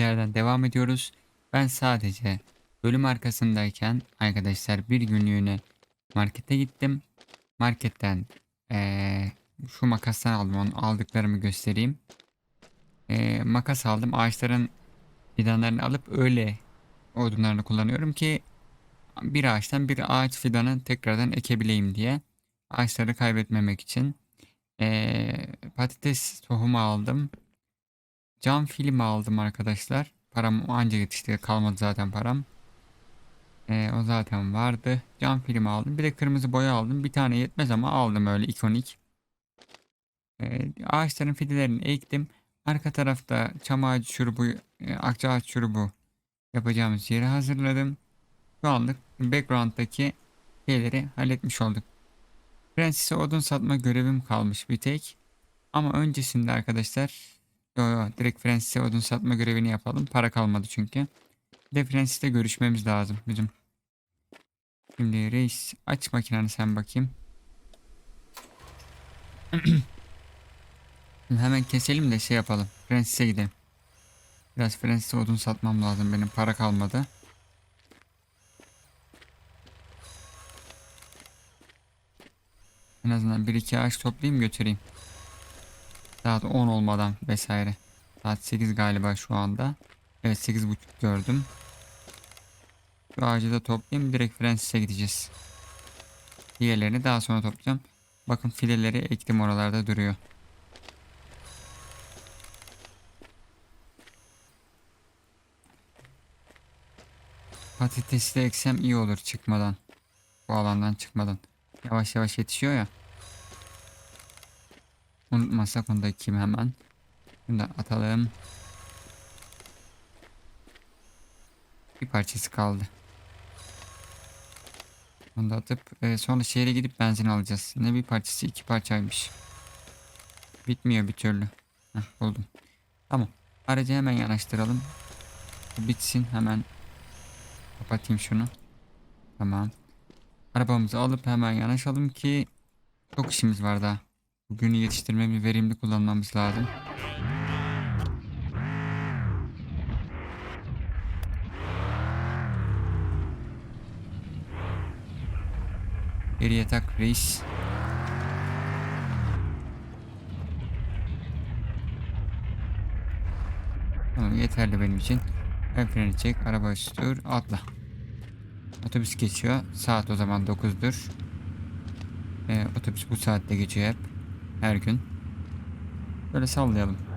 yerden devam ediyoruz. Ben sadece bölüm arkasındayken arkadaşlar bir günlüğüne markete gittim. Marketten eee, şu makastan aldım. Onu aldıklarımı göstereyim. Eee, makas aldım. Ağaçların fidanlarını alıp öyle odunlarını kullanıyorum ki bir ağaçtan bir ağaç fidanı tekrardan ekebileyim diye. Ağaçları kaybetmemek için. Eee, patates tohumu aldım. Cam film aldım arkadaşlar. Param anca yetişti. Kalmadı zaten param. Ee, o zaten vardı. Cam film aldım. Bir de kırmızı boya aldım. Bir tane yetmez ama aldım öyle ikonik. Ee, ağaçların fidelerini ektim. Arka tarafta çam ağacı şurubu, e, akça ağaç şurubu yapacağımız yeri hazırladım. Şu anlık background'daki şeyleri halletmiş olduk. Prenses'e odun satma görevim kalmış bir tek. Ama öncesinde arkadaşlar Yo direkt Francis'e odun satma görevini yapalım. Para kalmadı çünkü. Bir de Francis'le görüşmemiz lazım bizim. Şimdi reis aç makineni sen bakayım. Hemen keselim de şey yapalım. Francis'e gidelim. Biraz Francis'e odun satmam lazım benim. Para kalmadı. En azından bir iki ağaç toplayayım götüreyim. Saat 10 olmadan vesaire. Saat 8 galiba şu anda. Evet 8.30 gördüm. Şu ağacı da toplayayım. Direkt Francis'e gideceğiz. Diğerlerini daha sonra toplayacağım. Bakın fileleri ektim oralarda duruyor. Patatesi de eksem iyi olur çıkmadan. Bu alandan çıkmadan. Yavaş yavaş yetişiyor ya. Unutmasak onu da kim hemen. Bunu da atalım. Bir parçası kaldı. Onu da atıp e, sonra şehre gidip benzin alacağız. Ne bir parçası iki parçaymış. Bitmiyor bir türlü. Heh, buldum. Tamam. Aracı hemen yanaştıralım. Bitsin hemen. Kapatayım şunu. Tamam. Arabamızı alıp hemen yanaşalım ki çok işimiz var daha. Bugünü yetiştirmemiz, verimli kullanmamız lazım. Geriye tak reis. Tamam yeterli benim için. El freni çek, araba sür, atla. Otobüs geçiyor. Saat o zaman 9'dur. Ee, otobüs bu saatte geçiyor hep. Her gün. Böyle sallayalım.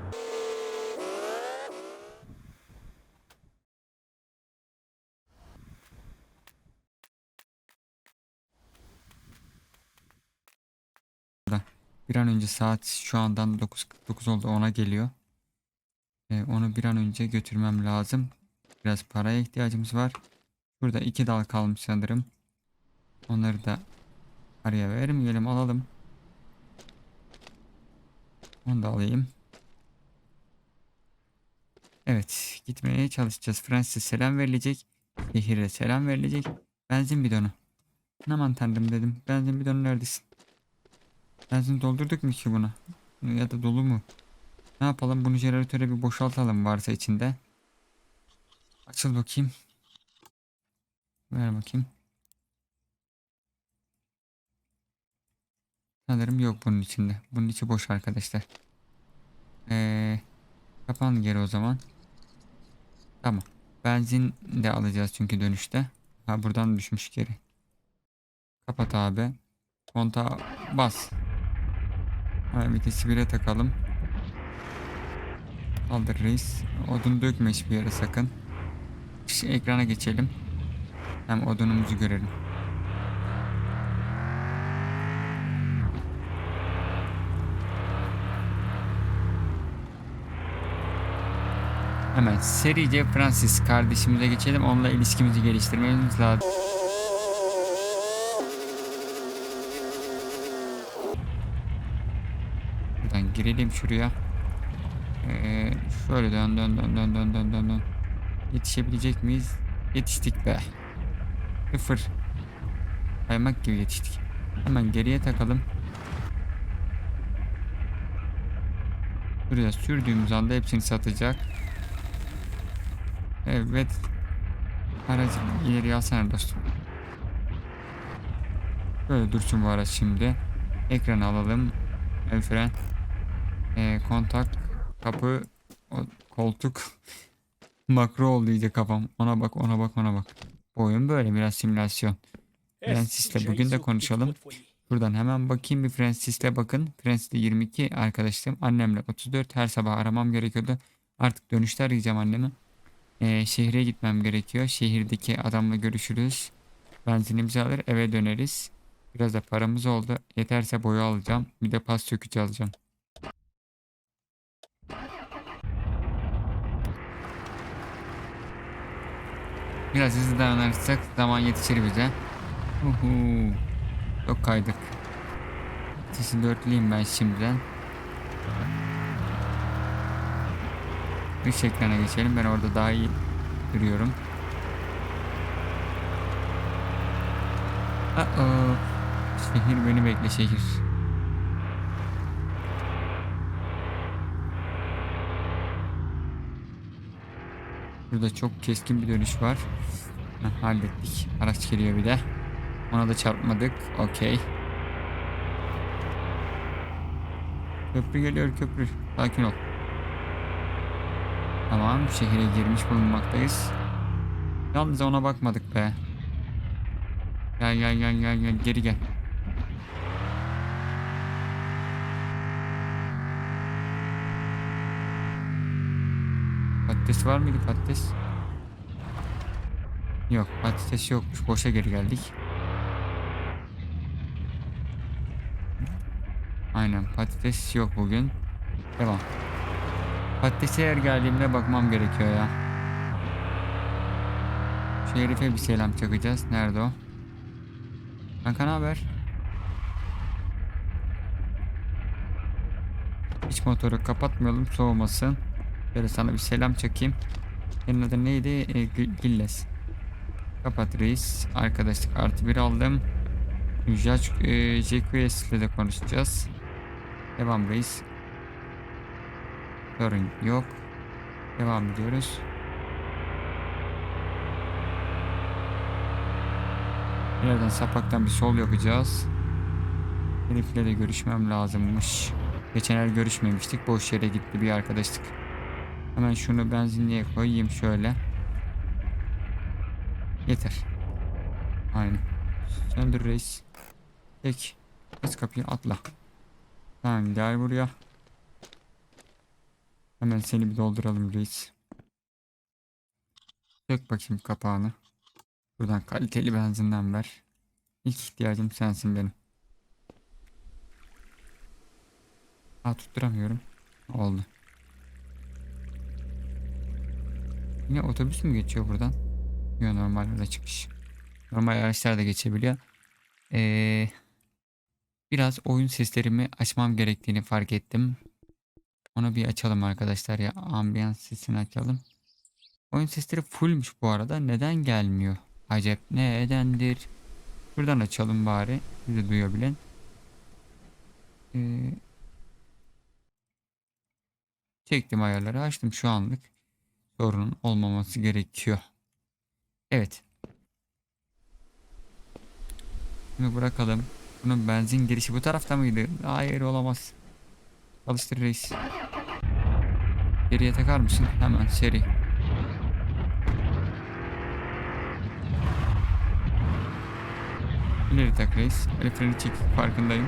Bir an önce saat şu andan 9.49 oldu ona geliyor. Ee, onu bir an önce götürmem lazım. Biraz paraya ihtiyacımız var. Burada iki dal kalmış sanırım. Onları da araya vermeyelim alalım. Onu da alayım. Evet gitmeye çalışacağız. Francis selam verilecek. Şehire selam verilecek. Benzin bidonu. Aman tanrım dedim. Benzin bidonu neredesin? Benzin doldurduk mu ki buna? Ya da dolu mu? Ne yapalım? Bunu jeneratöre bir boşaltalım varsa içinde. Açıl bakayım. Ver bakayım. Sanırım yok bunun içinde. Bunun içi boş arkadaşlar. Ee, kapan geri o zaman. Tamam. Benzin de alacağız çünkü dönüşte. Ha buradan düşmüş geri. Kapat abi. Kontağa bas. Ha, vitesi 1'e takalım. Kaldır reis. Odun dökme hiçbir yere sakın. Şu ekrana geçelim. Hem odunumuzu görelim. Hemen serice Francis kardeşimize geçelim. Onunla ilişkimizi geliştirmemiz lazım. Buradan girelim şuraya. Ee, şöyle dön dön dön dön dön dön dön dön. Yetişebilecek miyiz? Yetiştik be. Sıfır. Kaymak gibi yetiştik. Hemen geriye takalım. Buraya sürdüğümüz anda hepsini satacak. Evet. Aracı ileri alsana dostum. Böyle dursun bu araç şimdi. Ekranı alalım. El fren. Ee, kontak. Kapı. o- koltuk. Makro oldu iyice kafam. Ona bak ona bak ona bak. Bu oyun böyle biraz simülasyon. Fransis'le bugün de konuşalım. Buradan hemen bakayım bir Francis'le bakın. Francis'te 22 arkadaşım. Annemle 34. Her sabah aramam gerekiyordu. Artık dönüşte arayacağım annemi. Ee, şehre gitmem gerekiyor. Şehirdeki adamla görüşürüz. Benzinimizi alır eve döneriz. Biraz da paramız oldu. Yeterse boyu alacağım. Bir de pas sökücü alacağım. Biraz hızlı davranırsak zaman yetişir bize. Uhu. Çok kaydık. Sesi dörtleyeyim ben şimdiden. Dış ekrana geçelim. Ben orada daha iyi duruyorum. Uh-oh. Şehir beni bekle şehir. Burada çok keskin bir dönüş var. Heh, hallettik. Araç geliyor bir de. Ona da çarpmadık. Okey. Köprü geliyor köprü. Sakin ol. Tamam şehire girmiş bulunmaktayız. Yalnız ona bakmadık be. Gel gel gel gel gel geri gel. Patates var mıydı patates? Yok patates yokmuş. Boşa geri geldik. Aynen patates yok bugün. Devam. Patatese her geldiğimde bakmam gerekiyor ya. Şu herife bir selam çakacağız. Nerede o? Kanka ne haber? Hiç motoru kapatmayalım soğumasın. Şöyle sana bir selam çakayım. Senin adın neydi? E, Gilles. Kapat reis. Arkadaşlık artı bir aldım. Jack, e, JQS ile de konuşacağız. Devam reis. Sorun yok. Devam ediyoruz. Nereden sapaktan bir sol yapacağız. Herifle de görüşmem lazımmış. Geçen el görüşmemiştik. Boş yere gitti bir arkadaşlık. Hemen şunu benzinliğe koyayım şöyle. Yeter. Aynen. Söndür reis. Tek. Aç kapıyı atla. Tamam gel buraya. Hemen seni bir dolduralım reis. Dök bakayım kapağını. Buradan kaliteli benzinden ver. İlk ihtiyacım sensin benim. Aa tutturamıyorum. Oldu. Yine otobüs mü geçiyor buradan? Yok normal yola çıkış. Normal araçlar da geçebiliyor. Ee, biraz oyun seslerimi açmam gerektiğini fark ettim. Onu bir açalım arkadaşlar ya. Ambiyans sesini açalım. Oyun sesleri fullmüş bu arada. Neden gelmiyor? Acep nedendir? Buradan açalım bari. Bizi duyabilen. Ee, çektim ayarları açtım şu anlık. Sorunun olmaması gerekiyor. Evet. Bunu bırakalım. Bunun benzin girişi bu tarafta mıydı? Hayır olamaz. Çalıştır reis. Geriye takar mısın? Hemen seri. İleri tak reis. El freni çek farkındayım.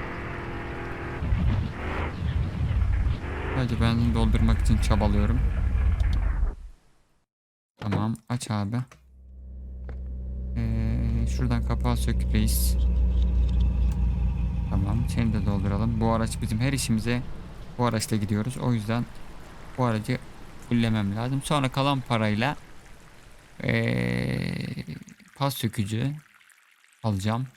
Sadece benzin doldurmak için çabalıyorum. Tamam aç abi. Ee, şuradan kapağı sök reis. Tamam seni de dolduralım. Bu araç bizim her işimize bu araçla gidiyoruz. O yüzden bu aracı fullemem lazım. Sonra kalan parayla ee, pas sökücü alacağım.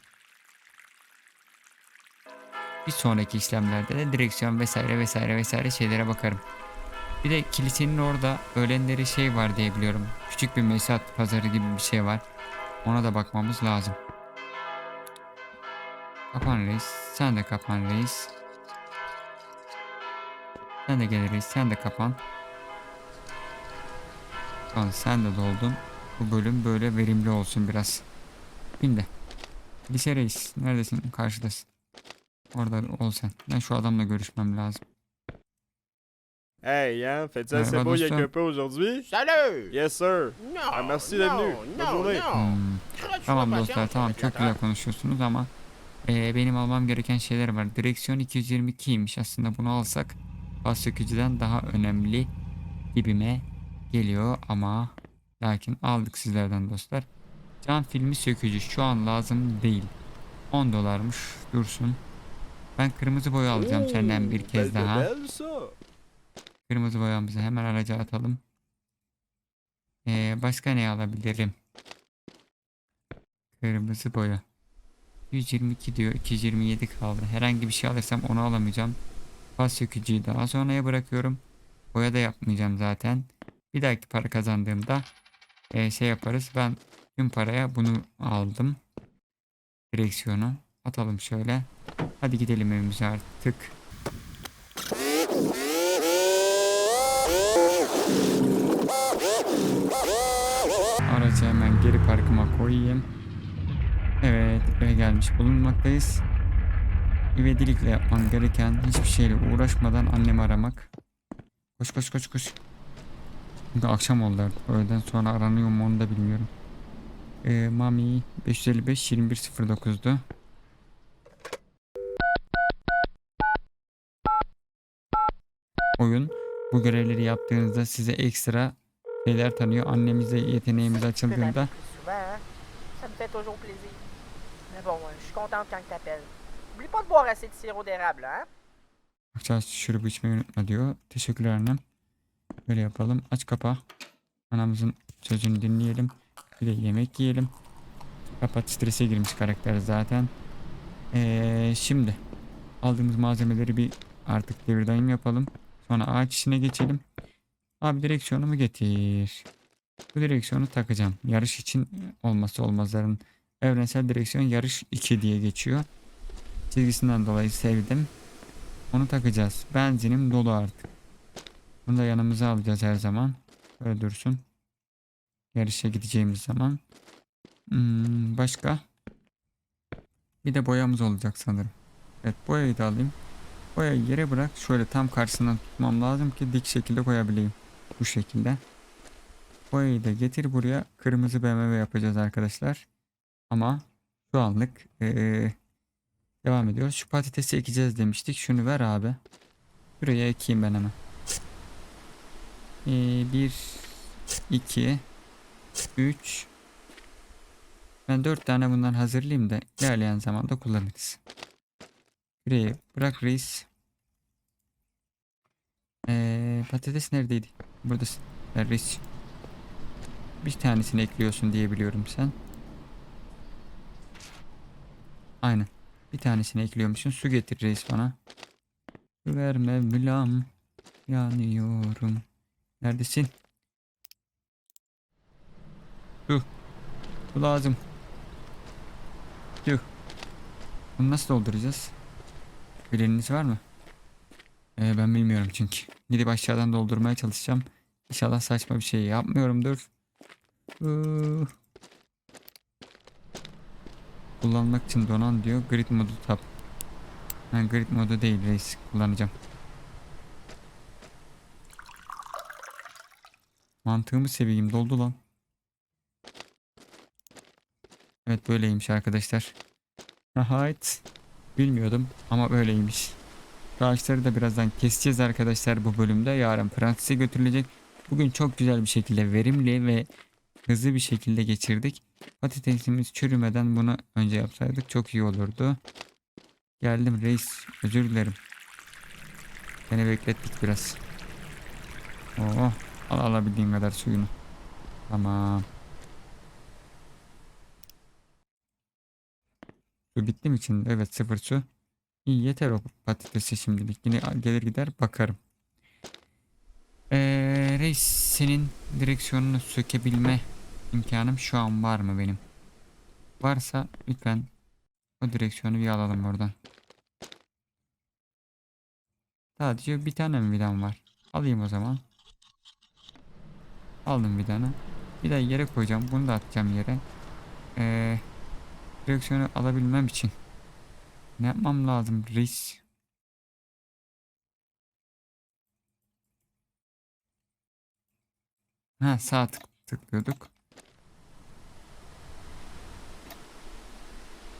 Bir sonraki işlemlerde de direksiyon vesaire vesaire vesaire şeylere bakarım. Bir de kilisenin orada öğlenleri şey var diye biliyorum. Küçük bir mesat pazarı gibi bir şey var. Ona da bakmamız lazım. Kapan reis. Sen de kapan reis. Sen de gel reis. Sen de kapan. Tamam sen de doldun. Bu bölüm böyle verimli olsun biraz. Şimdi. Lise reis. Neredesin? Karşıdasın. Orada ol sen. Ben şu adamla görüşmem lazım. Hey, hein, beau avec ça. un peu aujourd'hui? Salut! Yes, sir. Non, Ah, merci non, d'être venu. Bonne journée. non. Hmm. Tamam ma dostlar tamam çok güzel konuşuyorsunuz ama eee, benim almam gereken şeyler var. Direksiyon 222'ymiş aslında bunu alsak bas sökücüden daha önemli gibime geliyor ama lakin aldık sizlerden dostlar. Cam filmi sökücü şu an lazım değil. 10 dolarmış dursun. Ben kırmızı boya alacağım senden bir kez daha. Kırmızı boyamızı hemen araca atalım. Ee, başka ne alabilirim? Kırmızı boya. 122 diyor. 227 kaldı. Herhangi bir şey alırsam onu alamayacağım. Pas sökücüyü daha sonraya bırakıyorum. Boya da yapmayacağım zaten. Bir dahaki para kazandığımda ee, şey yaparız. Ben tüm paraya bunu aldım. Direksiyonu. Atalım şöyle. Hadi gidelim evimize artık. Aracı hemen geri parkıma koyayım. Evet eve gelmiş bulunmaktayız. İvedilikle yapmam gereken hiçbir şeyle uğraşmadan annemi aramak. Koş koş koş koş. Çünkü akşam oldu artık. Öğleden sonra aranıyor mu onu da bilmiyorum. Ee, Mami 555 2109'du. Oyun bu görevleri yaptığınızda size ekstra şeyler tanıyor. Annemize yeteneğimiz açıldığında? Ça me fait toujours plaisir. Mais bon, je suis contente quand tu t'appelles. Oublie pas de boire assez de sirop d'érable, hein? Akçaağaç şurubu içmeyi unutma diyor. Teşekkürler annem. Böyle yapalım. Aç kapa. Anamızın sözünü dinleyelim. Bir de yemek yiyelim. Kapat strese girmiş karakter zaten. Ee, şimdi aldığımız malzemeleri bir artık devir daim yapalım. Sonra ağaç işine geçelim. Abi direksiyonumu getir. Bu direksiyonu takacağım. Yarış için olması olmazların evrensel direksiyon yarış 2 diye geçiyor. Çizgisinden dolayı sevdim. Onu takacağız. Benzinim dolu artık. Bunu da yanımıza alacağız her zaman. Böyle dursun. Yarışa gideceğimiz zaman. Hmm, başka? Bir de boyamız olacak sanırım. Evet boyayı da alayım. Boyayı yere bırak. Şöyle tam karşısından tutmam lazım ki dik şekilde koyabileyim. Bu şekilde. Boyayı da getir buraya. Kırmızı BMW yapacağız arkadaşlar. Ama şu anlık eee, devam ediyoruz. Şu patatesi ekeceğiz demiştik. Şunu ver abi. Şuraya ekeyim ben hemen. Ee, bir, iki, üç. Ben dört tane bundan hazırlayayım da ilerleyen zamanda kullanırız. Şuraya bırak reis. Ee, patates neredeydi? Buradasın. Ver reis. Bir tanesini ekliyorsun diye biliyorum sen. Aynen. Bir tanesini ekliyormuşsun. Su getir reis bana. Su ver Mevlam. Yanıyorum. Neredesin? Su. Su lazım. Su. Bunu nasıl dolduracağız? Bileniniz var mı? Ee, ben bilmiyorum çünkü. Gidip aşağıdan doldurmaya çalışacağım. İnşallah saçma bir şey yapmıyorumdur. Iıı. Kullanmak için donan diyor. Grid modu tap. Ben grid modu değil reis kullanacağım. Mantığımı seveyim doldu lan. Evet böyleymiş arkadaşlar. Hayt. Bilmiyordum ama böyleymiş. Ağaçları da birazdan keseceğiz arkadaşlar bu bölümde. Yarın Fransa'ya götürülecek. Bugün çok güzel bir şekilde verimli ve hızlı bir şekilde geçirdik. Patatesimiz çürümeden bunu önce yapsaydık çok iyi olurdu. Geldim reis. Özür dilerim. Seni beklettik biraz. Oo, al alabildiğin kadar suyunu. Tamam. Su bitti mi içinde? Evet sıfır su. İyi yeter o patatesi şimdilik. Yine gelir gider bakarım. Ee, reis senin direksiyonunu sökebilme imkanım şu an var mı benim? Varsa lütfen o direksiyonu bir alalım oradan. Sadece bir tane mi vidam var? Alayım o zaman. Aldım bir tane. Bir de yere koyacağım. Bunu da atacağım yere. Ee, direksiyonu alabilmem için ne yapmam lazım reis? Ha sağ tık tıklıyorduk.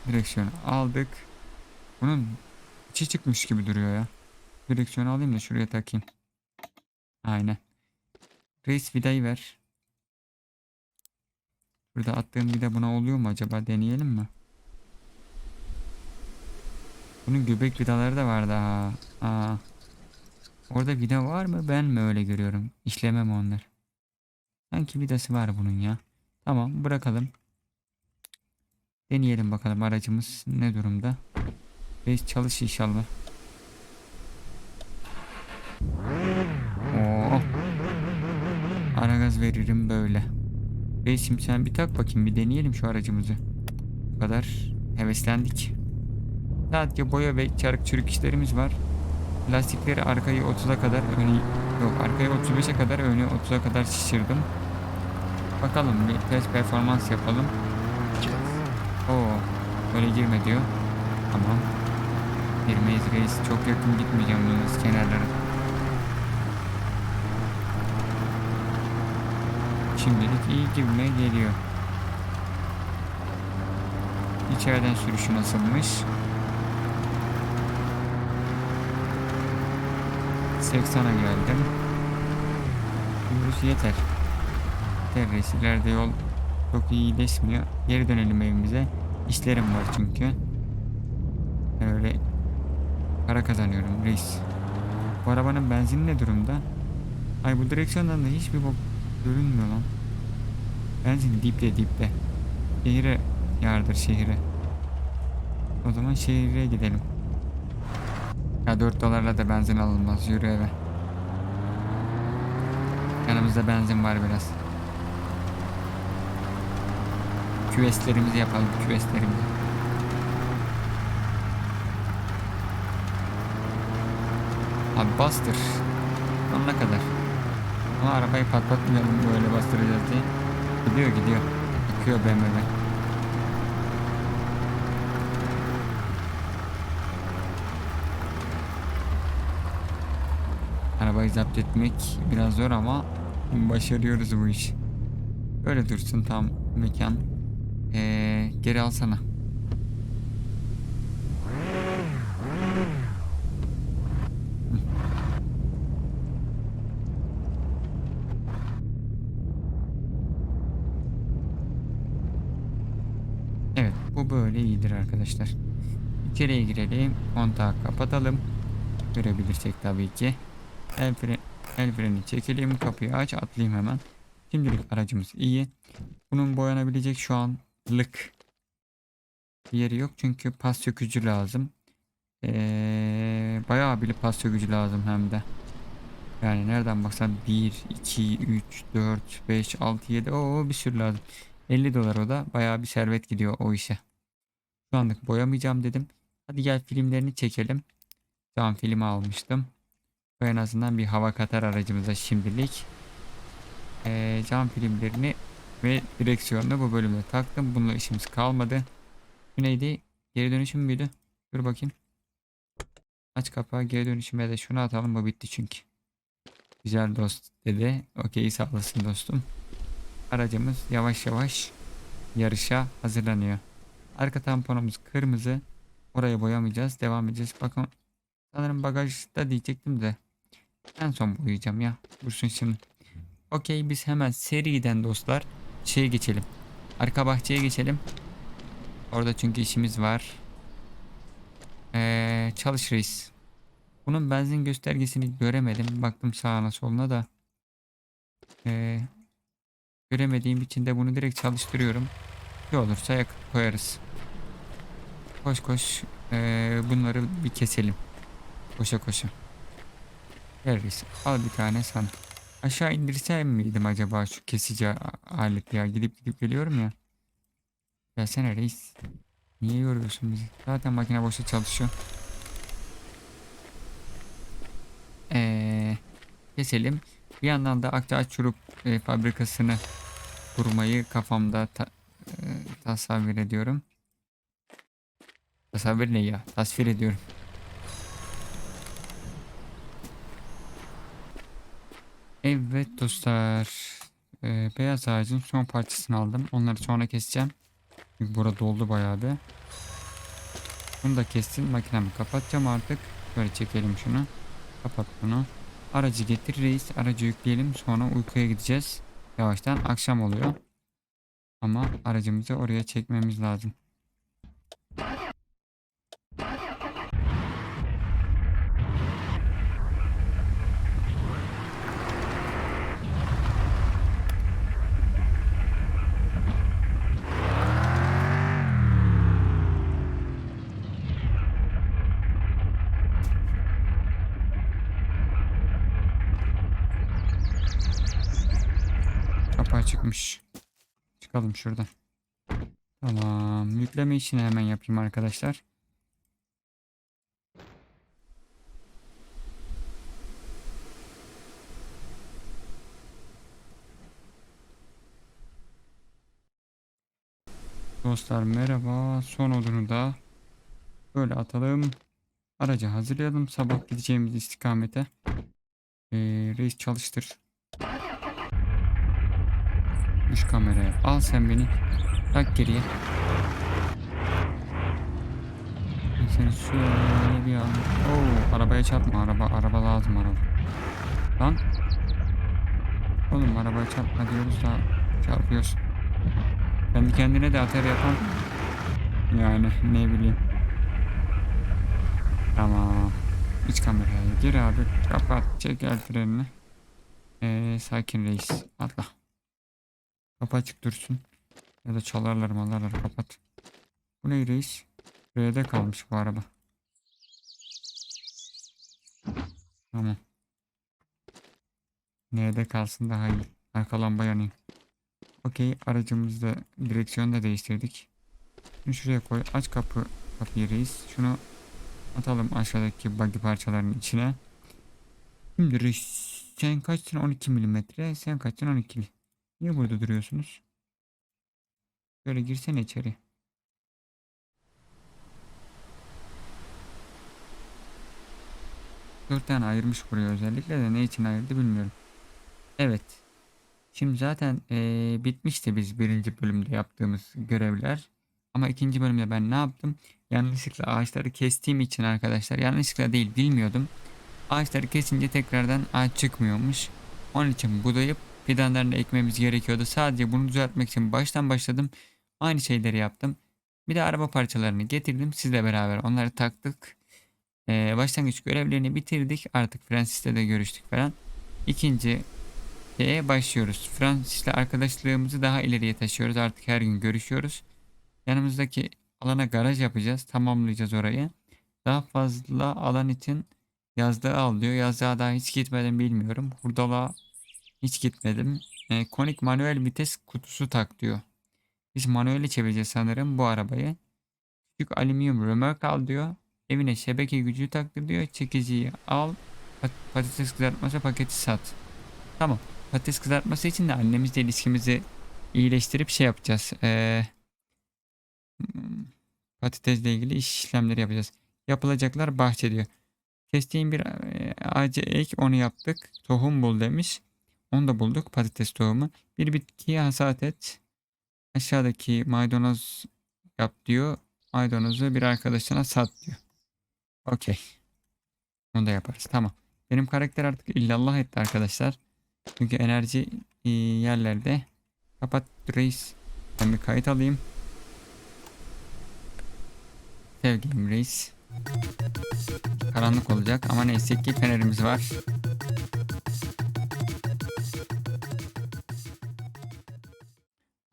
Direksiyonu aldık. Bunun içi çıkmış gibi duruyor ya. Direksiyonu alayım da şuraya takayım. Aynen. Reis vidayı ver. Burada attığım vida buna oluyor mu acaba? Deneyelim mi? Bunun göbek vidaları da var daha. Aa. Orada vida var mı? Ben mi öyle görüyorum? İşlemem onlar. Sanki vidası var bunun ya. Tamam bırakalım. Deneyelim bakalım aracımız ne durumda. Reis çalış inşallah. Oo. Ara gaz veririm böyle. Reisim sen bir tak bakayım bir deneyelim şu aracımızı. Bu kadar heveslendik. Sadece boya ve çarık çürük işlerimiz var. Lastikleri arkayı 30'a kadar önü yok arkayı 35'e kadar önü 30'a kadar şişirdim. Bakalım bir test performans yapalım. Oo öyle girme diyor. Tamam. Girmeyiz reis. Çok yakın gitmeyeceğim yalnız kenarlara. Şimdilik iyi gibime geliyor. İçeriden sürüşü nasılmış? 80'a geldim. Yürüyüş yeter. Reis. İleride yol çok iyileşmiyor. Geri dönelim evimize. İşlerim var çünkü. Öyle para kazanıyorum reis. Bu arabanın benzini ne durumda? Ay bu direksiyondan da hiçbir bok görünmüyor lan. Benzin dipte dipte. Şehire yardır şehire. O zaman şehire gidelim. Ya 4 dolarla da benzin alınmaz. Yürü eve. Yanımızda benzin var biraz. Küveslerimizi yapalım. Küveslerimizi. Abi bastır. Sonuna kadar. Ama arabayı patlatmayalım böyle bastıracağız diye. Gidiyor gidiyor. Akıyor BMW. Arabayı zapt etmek biraz zor ama başarıyoruz bu iş. Böyle dursun tam mekan. Ee, geri alsana. Evet bu böyle iyidir arkadaşlar. İçeriye girelim. Kontağı kapatalım. Görebilirsek tabii ki. El, fre el freni çekelim. Kapıyı aç atlayayım hemen. Şimdilik aracımız iyi. Bunun boyanabilecek şu anlık yeri yok. Çünkü pas sökücü lazım. Ee, bayağı bir pas sökücü lazım hem de. Yani nereden baksan 1, 2, 3, 4, 5, 6, 7 o bir sürü lazım. 50 dolar o da bayağı bir servet gidiyor o işe. Şu anlık boyamayacağım dedim. Hadi gel filmlerini çekelim. An filmi almıştım. Bu en azından bir hava katar aracımıza şimdilik. Ee, cam filmlerini ve direksiyonunu bu bölümde taktım. Bununla işimiz kalmadı. Bu neydi? Geri dönüşüm müydü? Dur bakayım. Aç kapağı geri dönüşüme de şunu atalım. Bu bitti çünkü. Güzel dost dedi. Okey sağ olasın dostum. Aracımız yavaş yavaş yarışa hazırlanıyor. Arka tamponumuz kırmızı. Orayı boyamayacağız. Devam edeceğiz. Bakın sanırım bagajda diyecektim de. En son boyayacağım ya. Dursun şimdi. Okey biz hemen seriden dostlar şeye geçelim. Arka bahçeye geçelim. Orada çünkü işimiz var. Ee, çalış reis. Bunun benzin göstergesini göremedim. Baktım sağına soluna da. Ee, göremediğim için de bunu direkt çalıştırıyorum. Ne olursa yakıt koyarız. Koş koş. Ee, bunları bir keselim. Koşa koşa. Gel reis. Al bir tane sen. Aşağı indirsem miydim acaba şu kesici a- alet ya? Gidip gidip geliyorum ya. Gelsene reis. Niye yoruyorsun bizi? Zaten makine boşa çalışıyor. Ee, keselim. Bir yandan da Akçaağaç Çurup e, fabrikasını kurmayı kafamda ta- e, tasavvur ediyorum. Tasavvur ne ya? Tasvir ediyorum. Evet dostlar. Ee, beyaz ağacın son parçasını aldım. Onları sonra keseceğim. Çünkü burada doldu bayağı bir. Bunu da kestim. Makinemi kapatacağım artık. Böyle çekelim şunu. Kapat bunu. Aracı getir reis. Aracı yükleyelim. Sonra uykuya gideceğiz. Yavaştan akşam oluyor. Ama aracımızı oraya çekmemiz lazım. Kapağı çıkmış. Çıkalım şuradan. Tamam. Yükleme işini hemen yapayım arkadaşlar. Dostlar merhaba. Son odunu da böyle atalım. Aracı hazırlayalım. Sabah gideceğimiz istikamete. Ee, reis çalıştır. Dış kameraya al sen beni. Tak geriye. Seni şöyle bir an. Oo, arabaya çarpma araba. Araba lazım araba. Lan. Oğlum arabaya çarpma diyoruz da çarpıyorsun. Kendi kendine de atar yapan. Yani ne bileyim. Tamam. İç kameraya gir abi. Kapat. Çek el frenini. Ee, sakin reis. Atla. Kapı açık dursun. Ya da çalarlar malarlar kapat. Bu ne reis? R'de kalmış bu araba. Tamam. N'de kalsın daha iyi. Arka lamba yanıyor. Okey aracımızda direksiyonu da değiştirdik. Şunu şuraya koy. Aç kapı kapıyı reis. Şunu atalım aşağıdaki buggy parçalarının içine. Şimdi reis sen kaçsın 12 milimetre sen kaçsın 12'li. Niye burada duruyorsunuz? Şöyle girsene içeri. Dört tane ayırmış buraya özellikle de ne için ayırdı bilmiyorum. Evet. Şimdi zaten eee, bitmişti biz birinci bölümde yaptığımız görevler. Ama ikinci bölümde ben ne yaptım? Yanlışlıkla ağaçları kestiğim için arkadaşlar. Yanlışlıkla değil bilmiyordum. Ağaçları kesince tekrardan ağaç çıkmıyormuş. Onun için budayıp fidanlarını ekmemiz gerekiyordu. Sadece bunu düzeltmek için baştan başladım. Aynı şeyleri yaptım. Bir de araba parçalarını getirdim. Sizle beraber onları taktık. Ee, başlangıç görevlerini bitirdik. Artık Francis'le de görüştük falan. İkinci şeye başlıyoruz. Francis'le arkadaşlığımızı daha ileriye taşıyoruz. Artık her gün görüşüyoruz. Yanımızdaki alana garaj yapacağız. Tamamlayacağız orayı. Daha fazla alan için yazlığı al diyor. Yazlığa daha hiç gitmedim bilmiyorum. Hurdalığa hiç gitmedim. E, konik manuel vites kutusu tak diyor. Biz manueli çevireceğiz sanırım bu arabayı. Küçük alüminyum römork al diyor. Evine şebeke gücü taktır diyor. Çekiciyi al. Pat- patates kızartması paketi sat. Tamam. Patates kızartması için de annemizle ilişkimizi iyileştirip şey yapacağız. Ee, patatesle ilgili işlemleri yapacağız. Yapılacaklar bahçe diyor. Kestiğim bir e, ağacı ek onu yaptık. Tohum bul demiş. Onu da bulduk patates tohumu. Bir bitkiye hasat et. Aşağıdaki maydanoz yap diyor. Maydanozu bir arkadaşına sat diyor. Okey. Onu da yaparız. Tamam. Benim karakter artık illallah etti arkadaşlar. Çünkü enerji e, yerlerde. Kapat reis. Ben bir kayıt alayım. Sevgilim reis. Karanlık olacak ama neyse ki fenerimiz var.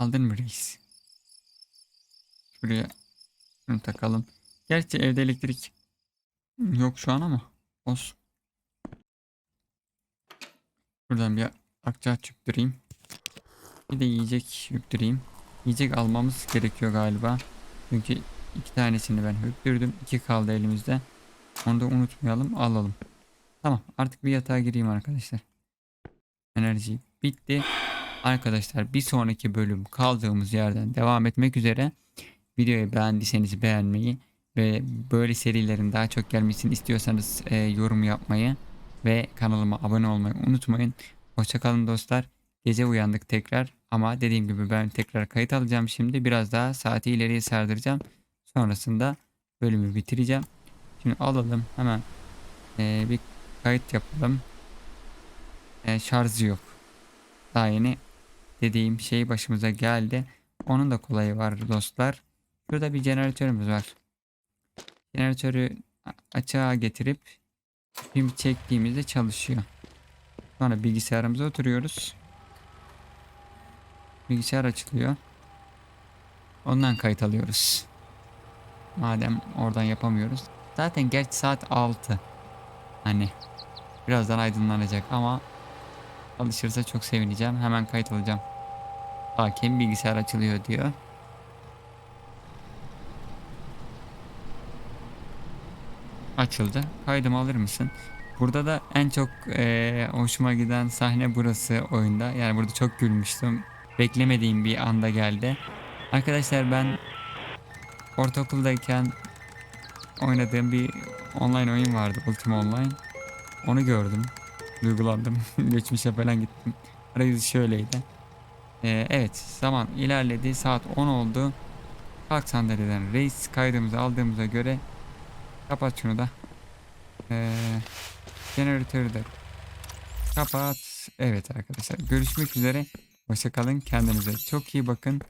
Aldın mı reis? Şuraya şunu takalım. Gerçi evde elektrik yok şu an ama olsun. Buradan bir akçaat yüktüreyim. Bir de yiyecek yüktüreyim. Yiyecek almamız gerekiyor galiba. Çünkü iki tanesini ben yüktürdüm. İki kaldı elimizde. Onu da unutmayalım alalım. Tamam artık bir yatağa gireyim arkadaşlar. enerji bitti. Arkadaşlar bir sonraki bölüm kaldığımız yerden devam etmek üzere. Videoyu beğendiyseniz beğenmeyi ve böyle serilerin daha çok gelmesini istiyorsanız e, yorum yapmayı ve kanalıma abone olmayı unutmayın. Hoşçakalın dostlar. Gece uyandık tekrar ama dediğim gibi ben tekrar kayıt alacağım şimdi. Biraz daha saati ileriye sardıracağım. Sonrasında bölümü bitireceğim. Şimdi alalım hemen e, bir kayıt yapalım. E, şarjı yok. Daha yeni dediğim şey başımıza geldi. Onun da kolayı var dostlar. Şurada bir jeneratörümüz var. Jeneratörü açığa getirip pim çektiğimizde çalışıyor. Sonra bilgisayarımıza oturuyoruz. Bilgisayar açılıyor. Ondan kayıt alıyoruz. Madem oradan yapamıyoruz. Zaten geç saat 6. Hani birazdan aydınlanacak ama alışırsa çok sevineceğim. Hemen kayıt alacağım. Hakem bilgisayar açılıyor diyor. Açıldı. Kaydımı alır mısın? Burada da en çok eee, hoşuma giden sahne burası oyunda. Yani burada çok gülmüştüm. Beklemediğim bir anda geldi. Arkadaşlar ben ortaokuldayken oynadığım bir online oyun vardı. Ultima Online. Onu gördüm. Duygulandım. Geçmişe falan gittim. Arayüzü şöyleydi. Ee, evet zaman ilerledi. Saat 10 oldu. Kalk sandalyeden reis kaydımızı aldığımıza göre kapat şunu da. Ee, jeneratörü de kapat. Evet arkadaşlar görüşmek üzere. Hoşçakalın. Kendinize çok iyi bakın.